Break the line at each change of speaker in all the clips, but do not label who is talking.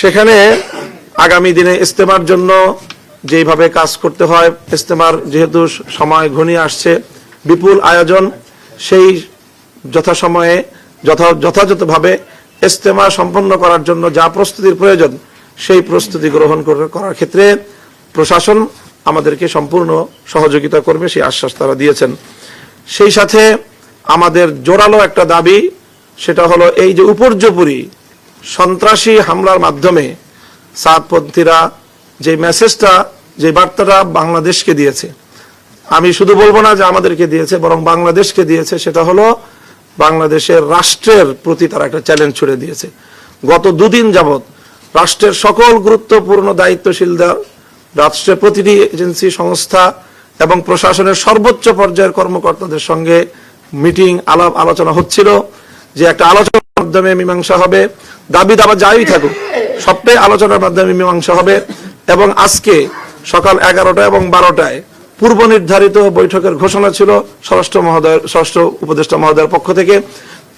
সেখানে আগামী দিনে ইস্তেমার জন্য যেইভাবে কাজ করতে হয়, ইস্তেমার যেহেতু সময় ঘনিয়ে আসছে, বিপুল আয়োজন, সেই যথাসময়ে যথা, যথাযথভাবে ইস্তেমা সম্পন্ন করার জন্য যা প্রস্তুতির প্রয়োজন, সেই প্রস্তুতি গ্রহণ করার ক্ষেত্রে প্রশাসন আমাদেরকে সম্পূর্ণ সহযোগিতা করবে, সেই আশ্বাস তারা দিয়েছেন। সেই সাথে আমাদের জোরালো একটা দাবি, সেটা হলো এই যে উপর্যপুরি সন্ত্রাসী হামলার মাধ্যমে সাতপন্থীরা যে মেসেজটা, যে বার্তাটা বাংলাদেশকে দিয়েছে, আমি শুধু বলব না যে আমাদেরকে দিয়েছে, বরং বাংলাদেশকে দিয়েছে, সেটা হলো বাংলাদেশের রাষ্ট্রের প্রতি তারা একটা চ্যালেঞ্জ ছুড়ে দিয়েছে। গত দুদিন যাবৎ রাষ্ট্রের সকল গুরুত্বপূর্ণ দায়িত্বশীলরা রাষ্ট্রের প্রতিটি এজেন্সি, সংস্থা এবং প্রশাসনের সর্বোচ্চ পর্যায়ের কর্মকর্তাদের সঙ্গে মিটিং, আলাপ, আলোচনা হচ্ছিল, যে একটা আলোচনার মাধ্যমে মীমাংসা হবে দাবি দাবা যাই থাকুক সবটাই আলোচনার মাধ্যমে মীমাংসা হবে এবং আজকে সকাল এগারোটা এবং বারোটায় পূর্ব নির্ধারিত বৈঠকের ঘোষণা ছিল, স্বরাষ্ট্র মহোদয়, স্বরাষ্ট্র উপদেষ্টা মহোদয়ের পক্ষ থেকে।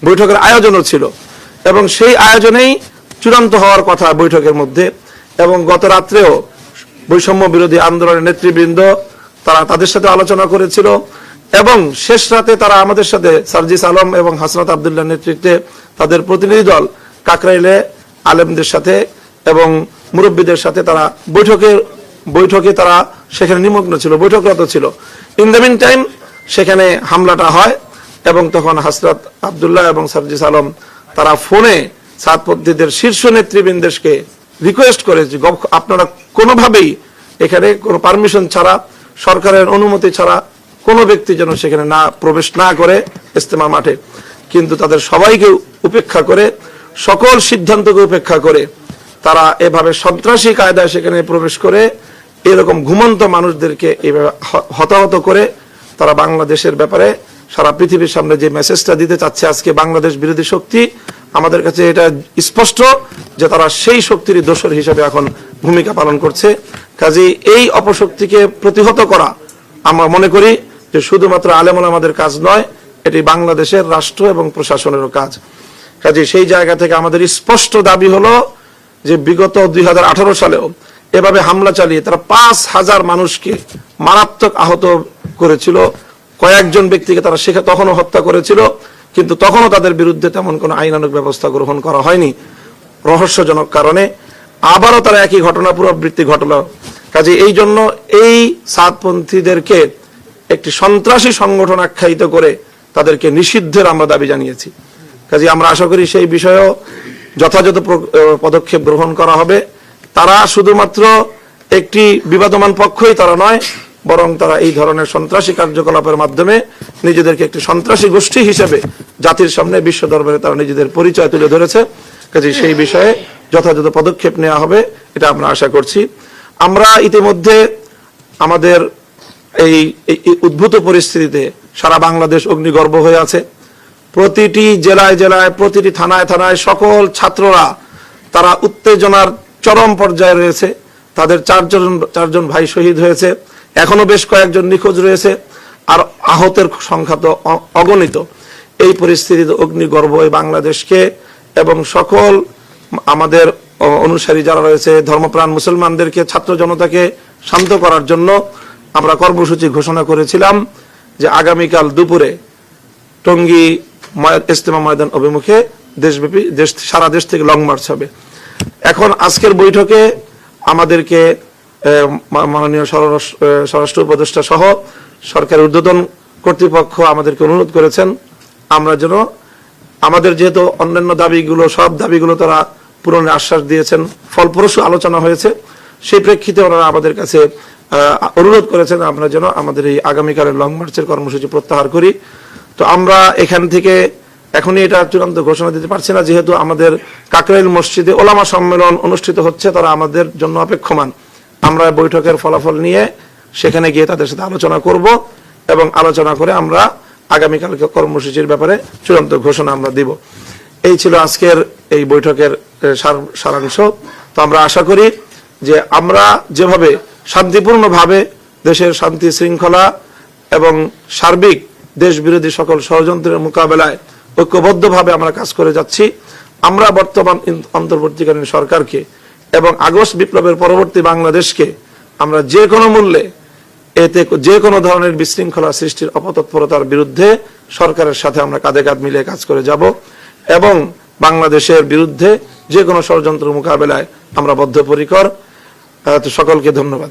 বৈঠকের আয়োজনও ছিল এবং সেই আয়োজনেই চূড়ান্ত হওয়ার কথা বৈঠকের মধ্যে এবং গত রাত্রেও বৈষম্য বিরোধী আন্দোলনের নেতৃবৃন্দ তারা তাদের সাথে আলোচনা করেছিল। এবং শেষ রাতে তারা আমাদের সাথে সার্জিস আলম এবং হাসনাত আবদুল্লাহ নেতৃত্বে তাদের প্রতিনিধি দল কাকরাইলে আলেমদের সাথে এবং মুরব্বীদের সাথে তারা বৈঠকে বৈঠকে তারা সেখানে নিমগ্ন ছিল, বৈঠকরত ছিল। ইন দ্য মিন টাইম সেখানে হামলাটা হয় এবং তখন হাসরাত আবদুল্লাহ এবং সার্জিস আলম তারা ফোনে সাতপন্থীদের শীর্ষ নেতৃবৃন্দকে রিকোয়েস্ট করে যে আপনারা কোনোভাবেই এখানে কোনো পারমিশন ছাড়া, সরকারের অনুমতি ছাড়া কোনো ব্যক্তি যেন সেখানে না প্রবেশ না করে ইস্তেমা মাঠে। কিন্তু তাদের সবাইকে উপেক্ষা করে, সকল সিদ্ধান্তকে উপেক্ষা করে, তারা এভাবে সন্ত্রাসী কায়দায় সেখানে প্রবেশ করে, এরকম ঘুমন্ত মানুষদেরকে এভাবে হতাহত করে, তারা বাংলাদেশের ব্যাপারে সারা পৃথিবীর সামনে যে মেসেজটা দিতে চাচ্ছে আজকে বাংলাদেশ বিরোধী শক্তি, আমাদের কাছে এটা স্পষ্ট যে তারা সেই শক্তির দোষর হিসেবে এখন ভূমিকা পালন করছে। কাজে এই অপশক্তিকে প্রতিহত করা আমরা মনে করি যে শুধুমাত্র আলেমন আমাদের কাজ নয়, এটি বাংলাদেশের রাষ্ট্র এবং প্রশাসনেরও কাজ। কাজে সেই জায়গা থেকে আমাদের স্পষ্ট দাবি হলো যে বিগত দুই হাজার আঠারো সালেও এভাবে হামলা চালিয়ে তারা পাঁচ হাজার মানুষকে মারাত্মক আহত করেছিল। কয়েকজন ব্যক্তিকে তারা সেখানে তখনও হত্যা করেছিল, কিন্তু তখনও তাদের বিরুদ্ধে তেমন কোনো আইনানুক ব্যবস্থা গ্রহণ করা হয়নি রহস্যজনক কারণে। আবারও তারা একই ঘটনা পুনরাবৃত্তি ঘটলো। কাজে এই জন্য এই সাতপন্থীদেরকে একটি সন্ত্রাসী সংগঠন আখ্যায়িত করে তাদেরকে নিষিদ্ধের আমরা দাবি জানিয়েছি। কাজে আমরা আশা করি সেই বিষয়েও যথাযথ পদক্ষেপ গ্রহণ করা হবে। তারা শুধুমাত্র একটি বিবাদমান পক্ষই তারা নয়, বরং তারা এই ধরনের সন্ত্রাসী কার্যকলাপের মাধ্যমে নিজেদেরকে একটি সন্ত্রাসী গোষ্ঠী হিসেবে জাতির সামনে বিশ্ব দরবারে তারা নিজেদের পরিচয় তুলে ধরেছে। কাজে সেই বিষয়ে যথাযথ পদক্ষেপ নেওয়া হবে, এটা আমরা আশা করছি। আমরা ইতিমধ্যে আমাদের এই উদ্ভূত পরিস্থিতিতে সারা বাংলাদেশ অগ্নিগর্ভ হয়ে আছে। প্রতিটি জেলায় জেলায়, প্রতিটি থানায় থানায় সকল ছাত্ররা, তারা উত্তেজনার চরম পর্যায়ে রয়েছে। তাদের চারজন চারজন ভাই শহীদ হয়েছে। এখনও বেশ কয়েকজন নিখোঁজ রয়েছে আর আহতের সংখ্যা তো অগণিত। এই পরিস্থিতিতে অগ্নিগর্ভ এই বাংলাদেশকে এবং সকল আমাদের অনুসারী যারা রয়েছে, ধর্মপ্রাণ মুসলমানদেরকে, ছাত্র জনতাকে শান্ত করার জন্য আমরা কর্মসূচি ঘোষণা করেছিলাম যে আগামীকাল দুপুরে টঙ্গী ইজতেমা ময়দান অভিমুখে দেশব্যাপী দেশ সারা দেশ থেকে লং মার্চ হবে। এখন আজকের বৈঠকে আমাদেরকে মাননীয় স্বরাষ্ট্র উপদেষ্টা সহ সরকারের ঊর্ধ্বতন কর্তৃপক্ষ আমাদেরকে অনুরোধ করেছেন, আমরা যেন আমাদের যেহেতু অন্যান্য দাবিগুলো, সব দাবিগুলো তারা পূরণের আশ্বাস দিয়েছেন, ফলপ্রসূ আলোচনা হয়েছে, সেই প্রেক্ষিতে ওনারা আমাদের কাছে অনুরোধ করেছেন আমরা যেন আমাদের এই আগামীকালের লং মার্চের কর্মসূচি প্রত্যাহার করি। তো আমরা এখান থেকে এখনই এটা চূড়ান্ত ঘোষণা দিতে পারছি না, যেহেতু আমাদের কাকরাইল মসজিদে ওলামা সম্মেলন অনুষ্ঠিত হচ্ছে, তারা আমাদের জন্য অপেক্ষমান। আমরা বৈঠকের ফলাফল নিয়ে সেখানে গিয়ে তাদের সাথে আলোচনা করব এবং আলোচনা করে আমরা আগামীকালকে কর্মসূচির ব্যাপারে চূড়ান্ত ঘোষণা আমরা দিব। এই ছিল আজকের এই বৈঠকের সার- সারাংশ। তো আমরা আশা করি যে আমরা যেভাবে শান্তিপূর্ণভাবে দেশের শান্তি শৃঙ্খলা এবং সার্বিক দেশ বিরোধী সকল ষড়যন্ত্রের মোকাবেলায় ঐক্যবদ্ধভাবে আমরা কাজ করে যাচ্ছি। আমরা বর্তমান অন্তর্বর্তীকালীন সরকারকে এবং আগস্ট বিপ্লবের পরবর্তী বাংলাদেশকে আমরা যে কোনো মূল্যে এতে যে কোনো ধরনের বিশৃঙ্খলা সৃষ্টির অপতৎপরতার বিরুদ্ধে সরকারের সাথে আমরা কাঁধে কাঁধ মিলিয়ে কাজ করে যাব এবং বাংলাদেশের বিরুদ্ধে যে কোনো ষড়যন্ত্র মোকাবেলায় আমরা বদ্ধপরিকর। তো সকলকে ধন্যবাদ।